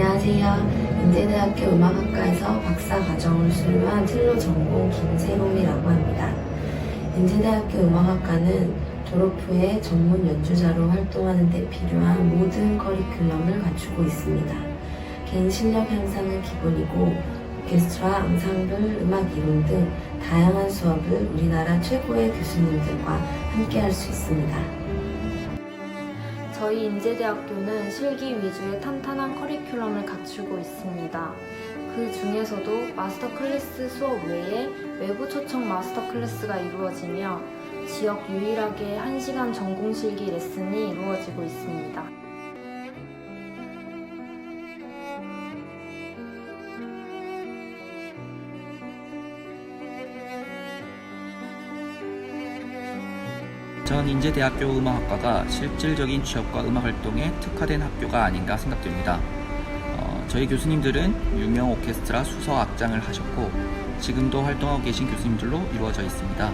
안녕하세요. 인제대학교 음악학과에서 박사 과정을 수료한 첼로 전공 김세롬이라고 합니다. 인제대학교 음악학과는 졸업 후에 전문 연주자로 활동하는 데 필요한 모든 커리큘럼을 갖추고 있습니다. 개인 실력 향상은 기본이고 오케스트라, 앙상블, 음악 이론 등 다양한 수업을 우리나라 최고의 교수님들과 함께 할 수 있습니다. 저희 인제대학교는 실기 위주의 탄탄한 커리큘럼을 갖추고 있습니다. 그 중에서도 마스터 클래스 수업 외에 외부 초청 마스터 클래스가 이루어지며 지역 유일하게 1시간 전공 실기 레슨이 이루어지고 있습니다. 전 인제대학교 음악학과가 실질적인 취업과 음악 활동에 특화된 학교가 아닌가 생각됩니다. 어, 저희 교수님들은 유명 오케스트라 수서 악장을 하셨고 지금도 활동하고 계신 교수님들로 이루어져 있습니다.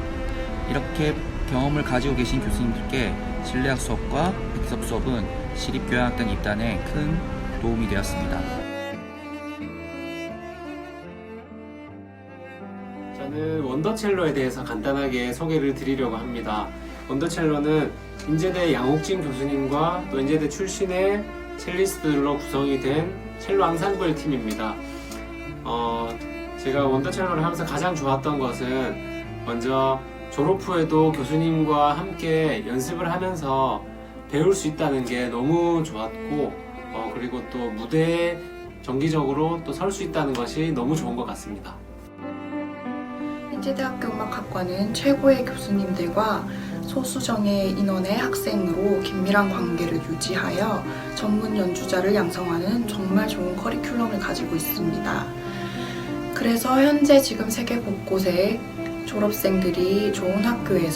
이렇게 경험을 가지고 계신 교수님들께 실내악 수업과 백석 수업은 시립교향악단 입단에 큰 도움이 되었습니다. 저는 원더첼로에 대해서 간단하게 소개를 드리려고 합니다. 원더첼로는 인제대 양옥진 교수님과 또 인제대 출신의 첼리스트들로 구성이 된 첼로 앙상블 팀입니다. 어, 제가 원더첼로를 하면서 가장 좋았던 것은 먼저 졸업 후에도 교수님과 함께 연습을 하면서 배울 수 있다는 게 너무 좋았고 어, 그리고 또 무대에 정기적으로 또 설 수 있다는 것이 너무 좋은 것 같습니다. 인제대학교 음악학과는 최고의 교수님들과 소수정예 인원의 학생으로 긴밀한 관계를 유지하여 전문 연주자를 양성하는 정말 좋은 커리큘럼을 가지고 있습니다. 그래서 현재 지금 세계 곳곳에 졸업생들이 좋은 학교에서